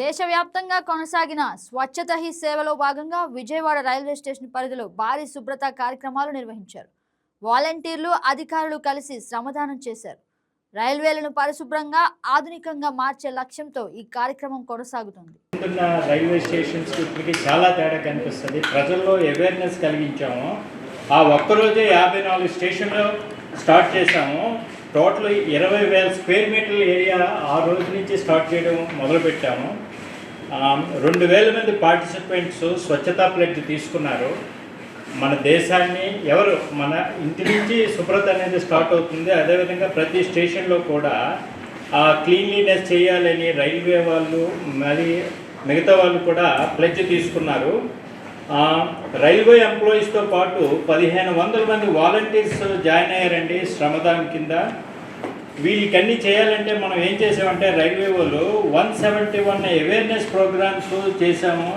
దేశవ్యాప్తంగా కొనసాగిన స్వచ్ఛత హీ సేవలో భాగంగా విజయవాడ రైల్వే స్టేషన్ పరిధిలో భారీ శుభ్రత కార్యక్రమాలు నిర్వహించారు. వాలంటీర్లు అధికారులు కలిసి శ్రమదానం చేశారు. రైల్వేలను పరిశుభ్రంగా ఆధునికంగా మార్చే లక్ష్యంతో ఈ కార్యక్రమం కొనసాగుతుంది. రైల్వే స్టేషన్స్ ఇప్పటికి చాలా తేడా కనిపిస్తుంది. ప్రజల్లో అవేర్నెస్ కలిగించాము. ఆ ఒక్కరోజే యాభై నాలుగు స్టేషన్లు స్టార్ట్ చేశాము. టోటల్ ఇరవై వేల స్క్వేర్ మీటర్ల ఏరియా ఆ రోజు నుంచి స్టార్ట్ చేయడం మొదలుపెట్టాము. రెండు వేల మంది పార్టిసిపెంట్స్ స్వచ్ఛతా ప్లేట్ తీసుకున్నారు. మన దేశాన్ని ఎవరు మన ఇంటి నుంచి శుభ్రత అనేది స్టార్ట్ అవుతుంది. అదేవిధంగా ప్రతి స్టేషన్లో కూడా ఆ క్లీన్లీనెస్ చేయాలని రైల్వే వాళ్ళు మరి మిగతా వాళ్ళు కూడా ప్లెడ్జ్ తీసుకున్నారు. రైల్వే ఎంప్లాయీస్తో పాటు పదిహేను వందల మంది వాలంటీర్స్ జాయిన్ అయ్యారండి శ్రమదానం కింద. వీళ్ళకన్నీ చేయాలంటే మనం ఏం చేసామంటే రైల్వే వాళ్ళు one seventy one awareness programs చేసాము.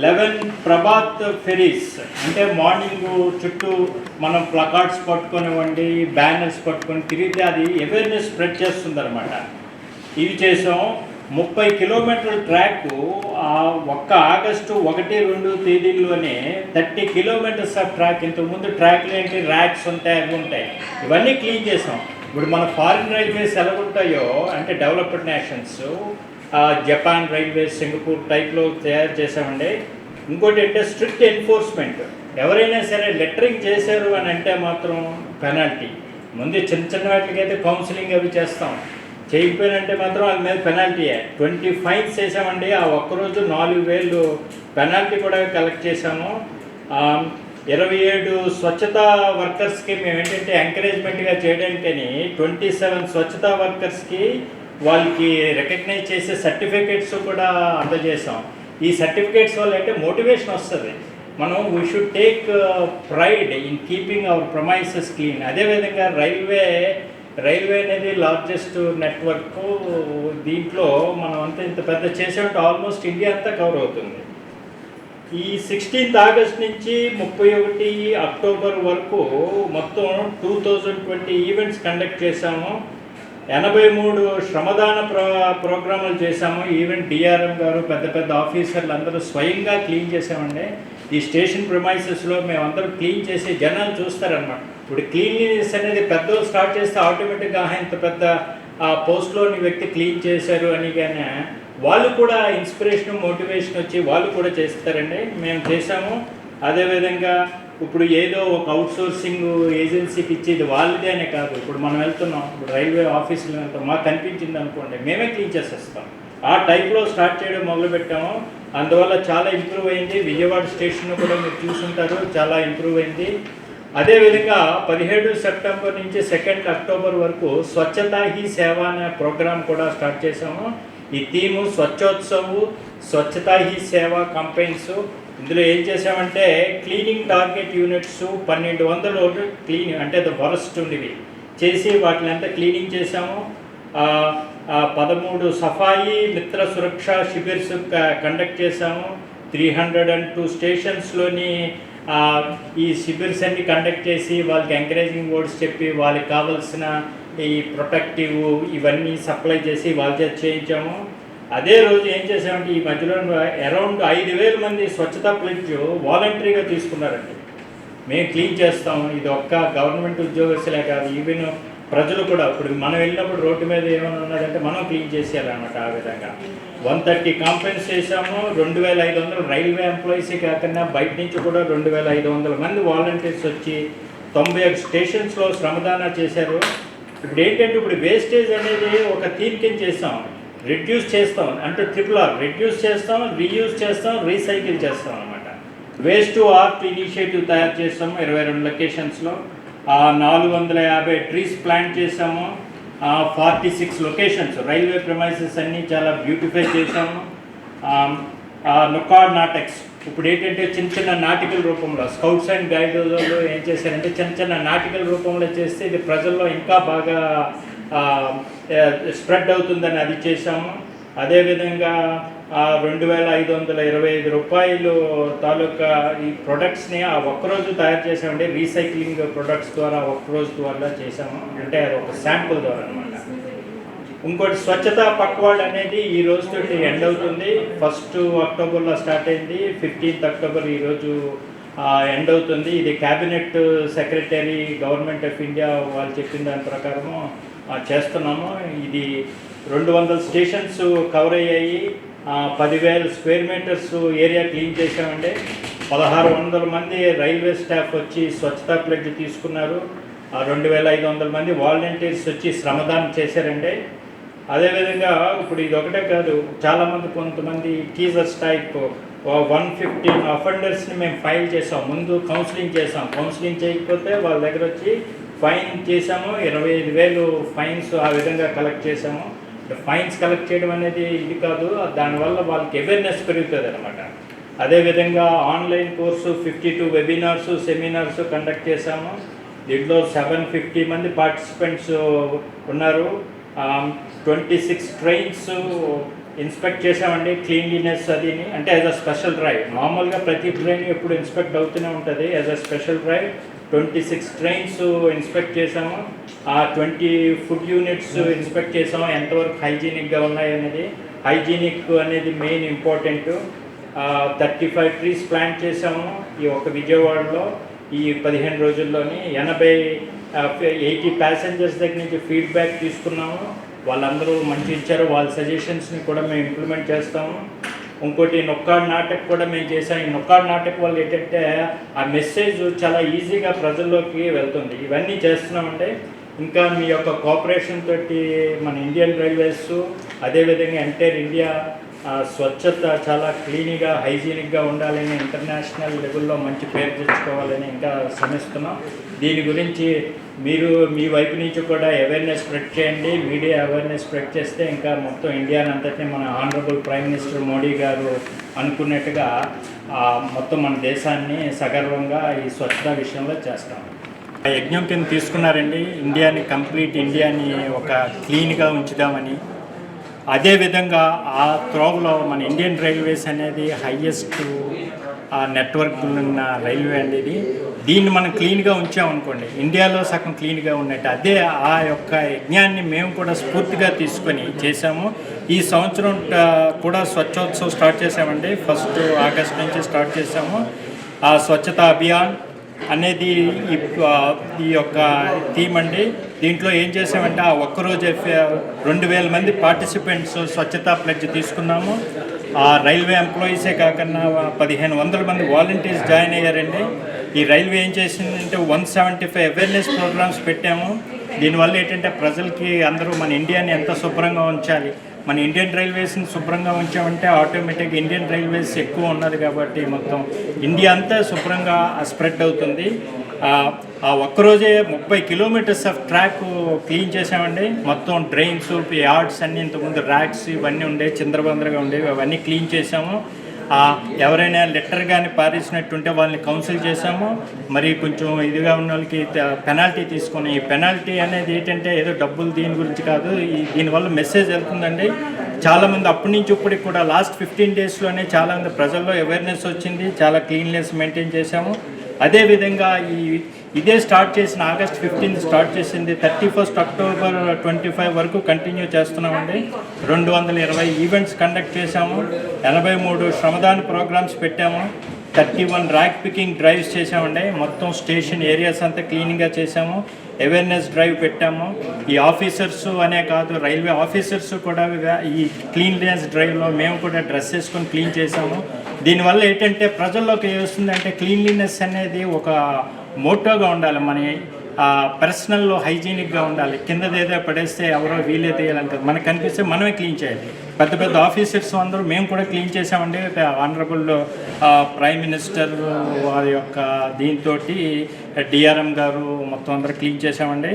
లెవెన్ ప్రభాత్ ఫెరీస్ అంటే మార్నింగ్ చుట్టూ మనం ప్లకార్డ్స్ పట్టుకొనివ్వండి బ్యానర్స్ పట్టుకొని తిరిగితే అది అవేర్నెస్ స్ప్రెడ్ చేస్తుంది ఇవి చేసాం. ముప్పై కిలోమీటర్ల ట్రాక్ ఒక్క ఆగస్టు ఒకటి రెండు తేదీల్లోనే థర్టీ కిలోమీటర్స్ ఆఫ్ ట్రాక్ ఇంతకుముందు ట్రాక్లు ఏంటి? ర్యాక్స్ ఉంటాయి అవి ఉంటాయి. ఇవన్నీ క్లీన్ చేసాం. ఇప్పుడు మన ఫారిన్ రైల్వేస్ ఎలా ఉంటాయో అంటే developed nations Japan railways Singapore టైప్లో తయారు చేసామండి ఇంకోటి అంటే స్ట్రిక్ట్ ఎన్ఫోర్స్మెంట్ ఎవరైనా సరే లెటరింగ్ చేశారు అని అంటే మాత్రం పెనాల్టీ ముందు చిన్న చిన్న వాటికైతే కౌన్సిలింగ్ అవి చేస్తాం. చేయకపోయినంటే మాత్రం వాళ్ళ మీద పెనాల్టీయే ట్వంటీ ఫైన్స్ చేసామండి ఆ ఒక్కరోజు నాలుగు వేలు పెనాల్టీ కూడా కలెక్ట్ చేసాము ఇరవై ఏడు స్వచ్ఛతా వర్కర్స్కి మేము ఏంటంటే ఎంకరేజ్మెంట్గా చేయడానికని ట్వంటీ సెవెన్ స్వచ్ఛతా వర్కర్స్కి వాళ్ళకి రికగ్నైజ్ చేసే సర్టిఫికేట్స్ కూడా అందజేసాం ఈ సర్టిఫికేట్స్ వల్ల అంటే మోటివేషన్ వస్తుంది. మనం we should take pride in keeping our promises clean అదేవిధంగా రైల్వే రైల్వే అనేది లార్జెస్ట్ నెట్వర్క్ దీంట్లో మనం అంతా ఇంత పెద్ద చేసేటట్టు ఆల్మోస్ట్ ఇండియా అంతా కవర్ అవుతుంది. ఈ సిక్స్టీన్త్ ఆగస్ట్ నుంచి ముప్పై ఒకటి అక్టోబర్ వరకు మొత్తం two thousand twenty events conduct చేశాము. ఎనభై మూడు శ్రమదాన ప్రో ప్రోగ్రాములు చేశాము. ఈవెంట్ డిఆర్ఎం గారు పెద్ద పెద్ద ఆఫీసర్లు అందరూ స్వయంగా క్లీన్ చేసామండి ఈ స్టేషన్ ప్రొమైసెస్లో మేమందరం క్లీన్ చేసి జనాలు చూస్తారనమాట ఇప్పుడు క్లీన్లీనెస్ అనేది పెద్దలు స్టార్ట్ చేస్తే ఆటోమేటిక్గా ఇంత పెద్ద ఆ పోస్ట్లోని వ్యక్తి క్లీన్ చేశారు అని కానీ వాళ్ళు కూడా ఇన్స్పిరేషన్ మోటివేషన్ వచ్చి వాళ్ళు కూడా చేస్తారండి. మేము చేసాము అదేవిధంగా ఇప్పుడు ఏదో ఒక అవుట్సోర్సింగ్ ఏజెన్సీకి ఇచ్చేది వాళ్ళదే అనే కాదు. ఇప్పుడు మనం వెళ్తున్నాం. ఇప్పుడు రైల్వే ఆఫీసులో వెళ్తాం. మాకు కనిపించింది అనుకోండి. మేమే క్లీన్ చేసేస్తాం. ఆ టైప్లో స్టార్ట్ చేయడం మొదలుపెట్టాము అందువల్ల చాలా ఇంప్రూవ్ అయింది. విజయవాడ స్టేషన్ కూడా మీరు చూసుంటారు. చాలా ఇంప్రూవ్ అయింది. అదేవిధంగా పదిహేడు సెప్టెంబర్ నుంచి సెకండ్ అక్టోబర్ వరకు స్వచ్ఛతా హీ సేవ అనే ప్రోగ్రాం కూడా స్టార్ట్ చేసాము ఈ థీము స్వచ్ఛోత్సవం స్వచ్ఛతా హీ సేవ కంపెయిన్స్. ఇందులో ఏం చేసామంటే క్లీనింగ్ టార్గెట్ యూనిట్స్ పన్నెండు వందలు క్లీన్ అంటే ద వరస్ట్ ఉండేవి. చేసి వాటిని అంతా క్లీనింగ్ చేసాము పదమూడు సఫాయి మిత్ర సురక్ష శిబిర్స్ కండక్ట్ చేశాము. త్రీ హండ్రెడ్ అండ్ టూ స్టేషన్స్లోని ఈ శిబిర్స్ అన్ని కండక్ట్ చేసి వాళ్ళకి ఎంకరేజింగ్ వర్డ్స్ చెప్పి వాళ్ళకి కావాల్సిన ఈ ప్రొటెక్టివ్ ఇవన్నీ సప్లై చేసి వాళ్ళ చేత చేయించాము. అదే రోజు ఏం చేసామంటే ఈ మధ్యలో అరౌండ్ ఐదు వేల మంది స్వచ్ఛతా ప్లిడ్జ్ వాలంటరీగా తీసుకున్నారండి. మేము క్లీన్ చేస్తాం ఇది ఒక్క గవర్నమెంట్ ఉద్యోగస్తులే కాదు ఈవెన్ ప్రజలు కూడా. ఇప్పుడు మనం వెళ్ళినప్పుడు రోడ్డు మీద ఏమైనా ఉన్నదంటే మనం క్లీన్ చేసేయాలన్నమాట ఆ విధంగా. వన్ థర్టీ కాంప్లైంట్స్ చేసాము రెండు వేల ఐదు వందలు రైల్వే ఎంప్లాయీస్ కాకుండా బయట నుంచి కూడా రెండు వేల ఐదు వందల మంది వాలంటీర్స్ వచ్చి తొంభై ఒక స్టేషన్స్లో శ్రమదాన చేశారు. ఇప్పుడు ఏంటంటే ఇప్పుడు వేస్టేజ్ అనేది ఒక థీమ్ కింద చేస్తాం. రిడ్యూస్ చేస్తాం. అంటే ట్రిపుల్ ఆర్ రిడ్యూస్ చేస్తాం రీయూజ్ చేస్తాం రీసైకిల్ చేస్తాం అనమాట వేస్ట్ ఆర్ట్ ఇనిషియేటివ్ తయారు చేస్తాము ఇరవై రెండు లొకేషన్స్లో నాలుగు వందల యాభై ట్రీస్ ప్లాంట్ చేసాము forty six locations railway premises అన్నీ చాలా బ్యూటిఫై చేసాము నొక్కాడ్ నాటెక్స్ ఇప్పుడు ఏంటంటే చిన్న చిన్న నాటికల్ రూపంలో స్కౌట్స్ అండ్ గైడ్లో ఏం చేశారంటే చిన్న చిన్న నాటికల్ రూపంలో చేస్తే ఇది ప్రజల్లో ఇంకా బాగా స్ప్రెడ్ అవుతుందని అది చేసాము అదేవిధంగా ఆ రెండు వేల ఐదు వందల ఇరవై ఐదు రూపాయలు తాలూకా ఈ ప్రొడక్ట్స్ని ఆ ఒక్కరోజు తయారు చేసామంటే రీసైక్లింగ్ ప్రొడక్ట్స్ ద్వారా ఒక్కరోజు ద్వారా చేసాము అంటే అది ఒక శాంపుల్ ద్వారా అనమాట ఇంకోటి స్వచ్ఛత పక్వాడ్ అనేది ఈ రోజుతో ఎండ్ అవుతుంది. ఫస్ట్ అక్టోబర్లో స్టార్ట్ అయింది. ఫిఫ్టీన్త్ అక్టోబర్ ఈరోజు ఎండ్ అవుతుంది. ఇది cabinet secretary government of India వాళ్ళు చెప్పిన దాని ప్రకారము చేస్తున్నాము. ఇది రెండు వందల స్టేషన్స్ కవర్ అయ్యాయి. పదివేల స్క్వేర్ మీటర్స్ ఏరియా క్లీన్ చేశామండి. పదహారు వందల మంది రైల్వే స్టాఫ్ వచ్చి స్వచ్ఛతా ప్లెడ్జ్ తీసుకున్నారు. రెండు వేల ఐదు వందల మంది వాలంటీర్స్ వచ్చి శ్రమదానం చేశారండి. అదేవిధంగా ఇప్పుడు ఇది ఒకటే కాదు చాలామంది కొంతమంది టీజర్స్ టైప్ వన్ ఫిఫ్టీన్ అఫెండర్స్ని మేము ఫైల్ చేసాం. ముందు కౌన్సిలింగ్ చేసాం. కౌన్సిలింగ్ చేయకపోతే వాళ్ళ దగ్గర వచ్చి ఫైన్ చేసాము ఇరవై ఐదు వేలు ఫైన్స్ ఆ విధంగా కలెక్ట్ చేసాము. ఫైన్స్ కలెక్ట్ చేయడం అనేది ఇది కాదు దానివల్ల వాళ్ళకి అవేర్నెస్ పెరుగుతుంది అనమాట అదేవిధంగా online course fifty two webinars seminars conduct చేశాము దీంట్లో సెవెన్ ఫిఫ్టీ మంది పార్టిసిపెంట్స్ ఉన్నారు. ట్వంటీ సిక్స్ ట్రైన్స్ ఇన్స్పెక్ట్ చేసామండి క్లీన్లీనెస్ అది అంటే యాజ్ అ స్పెషల్ డ్రైవ్ మామూలుగా ప్రతి ట్రైన్ ఎప్పుడు ఇన్స్పెక్ట్ అవుతూనే ఉంటుంది as a special drive twenty six trains inspect చేసాము ఆ ట్వంటీ ఫుడ్ యూనిట్స్ ఇన్స్పెక్ట్ చేసాము ఎంతవరకు హైజీనిక్గా ఉన్నాయి అనేది. హైజీనిక్ అనేది main important thirty five trees plant చేసాము ఈ ఒక విజయవాడలో ఈ పదిహేను రోజుల్లోని. ఎనభై ఎయిటీ ప్యాసింజర్స్ దగ్గర నుంచి ఫీడ్బ్యాక్ తీసుకున్నాము. వాళ్ళందరూ మంచి ఇచ్చారు. వాళ్ళ సజెషన్స్ని కూడా మేము ఇంప్లిమెంట్ చేస్తాము. ఇంకోటి నొక్కాడు నాటక్ కూడా మేము చేసాం ఈ నొక్కాడు నాటక్ వల్ల ఏంటంటే ఆ మెసేజ్ చాలా ఈజీగా ప్రజల్లోకి వెళ్తుంది. ఇవన్నీ చేస్తున్నామంటే ఇంకా మీ యొక్క కోఆపరేషన్ తోటి మన ఇండియన్ రైల్వేస్ అదేవిధంగా ఎంటైర్ ఇండియా స్వచ్ఛత చాలా క్లీన్గా హైజీనిక్గా ఉండాలని ఇంటర్నేషనల్ లెవెల్లో మంచి పేరు తెచ్చుకోవాలని ఇంకా శ్రమిస్తున్నాం. దీని గురించి మీరు మీ వైపు నుంచి కూడా అవేర్నెస్ స్ప్రెడ్ చేయండి. మీడియా అవేర్నెస్ స్ప్రెడ్ చేస్తే ఇంకా మొత్తం ఇండియాని అంతటినీ మన ఆనరబుల్ ప్రైమ్ మినిస్టర్ మోడీ గారు అనుకున్నట్టుగా మొత్తం మన దేశాన్ని సగర్వంగా ఈ స్వచ్ఛత విషయంలో చేస్తాం. ఆ యజ్ఞం కింద తీసుకున్నారండి. ఇండియాని కంప్లీట్ ఇండియాని ఒక క్లీన్గా ఉంచుదామని. అదేవిధంగా ఆ త్రోవలో మన ఇండియన్ రైల్వేస్ అనేది హయ్యెస్ట్ నెట్వర్క్ ఉన్న రైల్వే అనేది దీన్ని మనం క్లీన్గా ఉంచామనుకోండి ఇండియాలో సగం క్లీన్గా ఉన్నట్టు అదే ఆ యొక్క యజ్ఞాన్ని మేము కూడా స్ఫూర్తిగా తీసుకొని చేసాము ఈ సంవత్సరం కూడా స్వచ్ఛోత్సవం స్టార్ట్ చేసామండి ఫస్ట్ ఆగస్ట్ నుంచి స్టార్ట్ చేసాము ఆ స్వచ్ఛత అభియాన్ అనేది ఈ యొక్క థీమ్ అండి. దీంట్లో ఏం చేసామంటే ఆ ఒక్కరోజు రెండు వేల మంది పార్టిసిపెంట్స్ స్వచ్ఛతా ప్లెడ్జ్ తీసుకున్నాము. ఆ రైల్వే ఎంప్లాయీసే కాకుండా పదిహేను వందల మంది వాలంటీర్స్ జాయిన్ అయ్యారండి. ఈ రైల్వే ఏం చేసిందంటే one seventy five awareness programs పెట్టాము. దీనివల్ల ఏంటంటే ప్రజలకి అందరూ మన ఇండియాని ఎంత శుభ్రంగా ఉంచాలి మన ఇండియన్ రైల్వేస్ని శుభ్రంగా ఉంచామంటే ఆటోమేటిక్గా ఇండియన్ రైల్వేస్ ఎక్కువ ఉన్నది కాబట్టి మొత్తం ఇండియా అంతా శుభ్రంగా స్ప్రెడ్ అవుతుంది. ఆ, ఒక్కరోజే ముప్పై కిలోమీటర్స్ ఆఫ్ ట్రాక్ క్లీన్ చేసామండి మొత్తం డ్రైన్స్ యార్డ్స్ అన్ని ఇంతకుముందు ర్యాక్స్ ఇవన్నీ ఉండే చిందరబందరగా ఉండేవి అవన్నీ క్లీన్ చేసాము ఎవరైనా లెటర్ కానీ పారేసినట్టుంటే వాళ్ళని కౌన్సిల్ చేసాము మరి కొంచెం ఇదిగా ఉన్న వాళ్ళకి పెనాల్టీ తీసుకొని ఈ పెనాల్టీ అనేది ఏంటంటే ఏదో డబ్బులు దీని గురించి కాదు. ఈ దీనివల్ల మెసేజ్ వెళ్తుందండి. చాలామంది అప్పటి నుంచి ఇప్పటికి కూడా లాస్ట్ ఫిఫ్టీన్ డేస్లోనే చాలామంది ప్రజల్లో అవేర్నెస్ వచ్చింది. చాలా క్లీన్లెస్ మెయింటైన్ చేసాము అదేవిధంగా ఈ ఇదే స్టార్ట్ చేసిన ఆగస్ట్ ఫిఫ్టీన్త్ స్టార్ట్ చేసింది. Thirty first October twenty five వరకు కంటిన్యూ చేస్తున్నామండి. రెండు వందల ఇరవై ఈవెంట్స్ కండక్ట్ చేశాము. ఎనభై మూడు శ్రమదాన ప్రోగ్రామ్స్ పెట్టాము. Thirty one rag picking drives చేసామండి మొత్తం స్టేషన్ ఏరియాస్ అంతా క్లీన్గా చేసాము అవేర్నెస్ డ్రైవ్ పెట్టాము. ఈ ఆఫీసర్స్ అనే కాదు రైల్వే ఆఫీసర్స్ కూడా ఈ క్లీన్లీనెస్ డ్రైవ్లో మేము కూడా డ్రెస్ వేసుకొని క్లీన్ చేసాము దీనివల్ల ఏంటంటే ప్రజల్లోకి వస్తుందంటే క్లీన్లీనెస్ అనేది ఒక మోటోగా ఉండాలి మన పర్సనల్లో హైజీనిక్గా ఉండాలి. కిందది ఏదో పడేస్తే ఎవరో వీలే తీయాలంటారు మనకు కనిపిస్తే మనమే క్లీన్ చేయాలి. పెద్ద పెద్ద ఆఫీసర్స్ అందరూ మేము కూడా క్లీన్ చేసామండి. ఆనరబుల్ ప్రైమ్ మినిస్టర్ వారి యొక్క దీంతో డిఆర్ఎం గారు మొత్తం అందరూ క్లీన్ చేసామండి.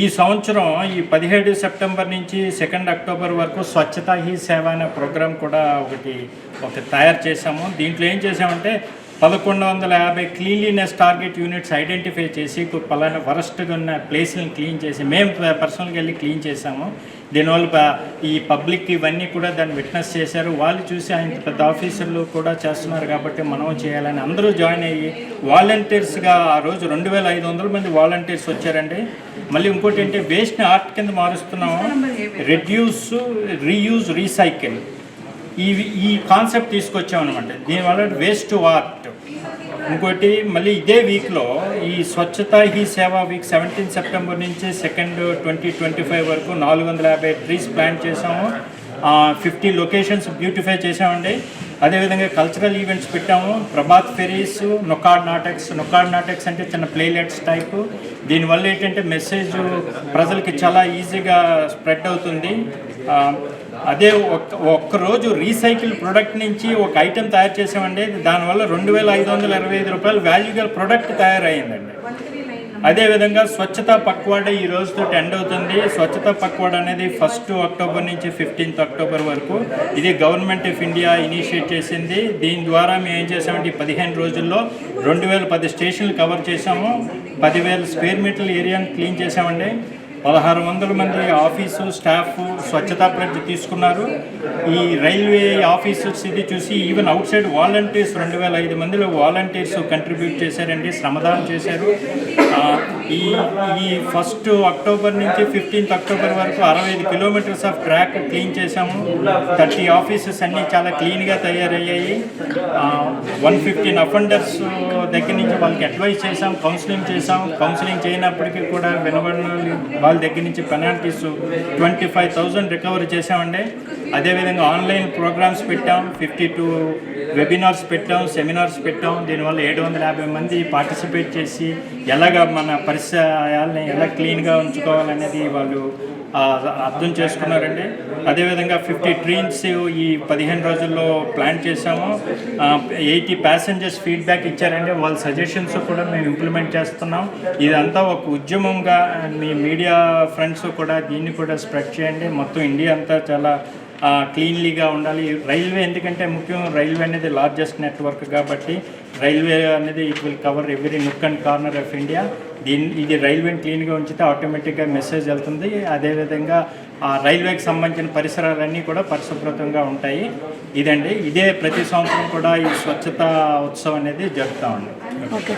ఈ సంవత్సరం ఈ పదిహేడు సెప్టెంబర్ నుంచి సెకండ్ అక్టోబర్ వరకు స్వచ్ఛతా హీ సేవ అనే ప్రోగ్రాం కూడా ఒకటి ఒక తయారు చేసాము దీంట్లో ఏం చేసామంటే పదకొండు వందల యాభై క్లీన్లీనెస్ టార్గెట్ యూనిట్స్ ఐడెంటిఫై చేసి పలానా వరస్ట్గా ఉన్న ప్లేస్లను క్లీన్ చేసి మేము పర్సనల్గా వెళ్ళి క్లీన్ చేసాము దీనివల్ల ఈ పబ్లిక్ ఇవన్నీ కూడా దాన్ని విట్నెస్ చేశారు. వాళ్ళు చూసి ఆయన పెద్ద ఆఫీసర్లు కూడా చేస్తున్నారు కాబట్టి మనం చేయాలని అందరూ జాయిన్ అయ్యి వాలంటీర్స్గా ఆ రోజు రెండు వేల ఐదు వందల మంది వాలంటీర్స్ వచ్చారండి. మళ్ళీ ఇంకోటి ఏంటి వేస్ట్ని ఆర్ట్ కింద మారుస్తున్నాము. Reduce reuse recycle. ఈ ఈ కాన్సెప్ట్ తీసుకొచ్చామనమాట దీనివల్ల వేస్ట్ టు ఆర్ట్ ఇంకోటి మళ్ళీ ఇదే వీక్లో ఈ Swachhata Hi Seva week seventeen September నుంచి సెకండ్ ట్వంటీ ట్వంటీ ఫైవ్ వరకు నాలుగు వందల యాభై ట్రీస్ ప్లాంట్ చేసాము ఫిఫ్టీ లొకేషన్స్ బ్యూటిఫై చేసామండి అదేవిధంగా కల్చరల్ ఈవెంట్స్ పెట్టాము. ప్రభాత్ ఫెరీస్ నొకాడ్ నాటక్స్ నొకాడ్ నాటక్స్ అంటే చిన్న ప్లేలెట్స్ టైప్ దీనివల్ల ఏంటంటే మెసేజ్ ప్రజలకి చాలా ఈజీగా స్ప్రెడ్ అవుతుంది. అదే ఒక్క ఒక్కరోజు రీసైకిల్ ప్రొడక్ట్ నుంచి ఒక ఐటెం తయారు చేసామండి దానివల్ల రెండు వేల ఐదు వందల ఇరవై ఐదు రూపాయలు వాల్యూగల్ ప్రొడక్ట్ తయారైందండి. అదేవిధంగా స్వచ్ఛత పక్వాడ ఈ రోజుతో ఎండ్ అవుతుంది. స్వచ్ఛత పక్వాడ అనేది ఫస్ట్ అక్టోబర్ నుంచి ఫిఫ్టీన్త్ అక్టోబర్ వరకు ఇది గవర్నమెంట్ ఆఫ్ ఇండియా ఇనిషియేట్ చేసింది. దీని ద్వారా మేము ఏం చేసామంటే ఈ పదిహేను రోజుల్లో రెండు వేల పది స్టేషన్లు కవర్ చేసాము పదివేల స్క్వేర్ మీటర్ల ఏరియాను క్లీన్ చేసామండి పదహారు వందల మంది ఆఫీసు స్టాఫ్ స్వచ్ఛతా ప్రతి తీసుకున్నారు. ఈ రైల్వే ఆఫీసర్స్ ఇది చూసి ఈవెన్ అవుట్ సైడ్ వాలంటీర్స్ రెండు వేల ఐదు మందిలో వాలంటీర్స్ కంట్రిబ్యూట్ చేశారండి శ్రమదానం చేశారు. ఈ ఈ ఫస్ట్ అక్టోబర్ నుంచి ఫిఫ్టీన్త్ అక్టోబర్ వరకు అరవై ఐదు కిలోమీటర్స్ ఆఫ్ ట్రాక్ క్లీన్ చేశాము. థర్టీ ఆఫీసెస్ అన్నీ చాలా క్లీన్గా తయారయ్యాయి. వన్ ఫిఫ్టీన్ అఫెండర్స్ దగ్గర నుంచి వాళ్ళకి అడ్వైస్ చేసాం కౌన్సిలింగ్ చేసాం కౌన్సిలింగ్ చేయనప్పటికీ కూడా వినబడిన వాళ్ళ దగ్గర నుంచి penalties twenty five thousand recovery చేసామండి అదేవిధంగా ఆన్లైన్ ప్రోగ్రామ్స్ పెట్టాం ఫిఫ్టీ టూ వెబినార్స్ పెట్టాం సెమినార్స్ పెట్టాం. దీనివల్ల ఏడు వందల యాభై మంది పార్టిసిపేట్ చేసి ఎలాగ మన పరిసరాలని ఎలా క్లీన్గా ఉంచుకోవాలనేది వాళ్ళు అర్థం చేసుకున్నారండి. అదేవిధంగా ఫిఫ్టీ ట్రైన్స్ ఈ పదిహేను రోజుల్లో ప్లాన్ చేసాము ఎయిటీ ప్యాసింజర్స్ ఫీడ్బ్యాక్ ఇచ్చారండి. వాళ్ళ సజెషన్స్ కూడా మేము ఇంప్లిమెంట్ చేస్తున్నాం. ఇదంతా ఒక ఉద్యమంగా మీ మీడియా ఫ్రెండ్స్ కూడా దీన్ని కూడా స్ప్రెడ్ చేయండి. మొత్తం ఇండియా అంతా చాలా క్లీన్లీగా ఉండాలి. రైల్వే ఎందుకంటే ముఖ్యం రైల్వే అనేది లార్జెస్ట్ నెట్వర్క్ కాబట్టి రైల్వే అనేది it will cover every nook and corner of India దీని ఇది రైల్వేని క్లీన్గా ఉంచితే ఆటోమేటిక్గా మెసేజ్ వెళ్తుంది. అదేవిధంగా ఆ రైల్వేకి సంబంధించిన పరిసరాలన్నీ కూడా పరిశుభ్రతంగా ఉంటాయి. ఇదండి. ఇదే ప్రతి సంవత్సరం కూడా ఈ స్వచ్ఛత ఉత్సవం అనేది జరుపుతా ఉంది ఓకే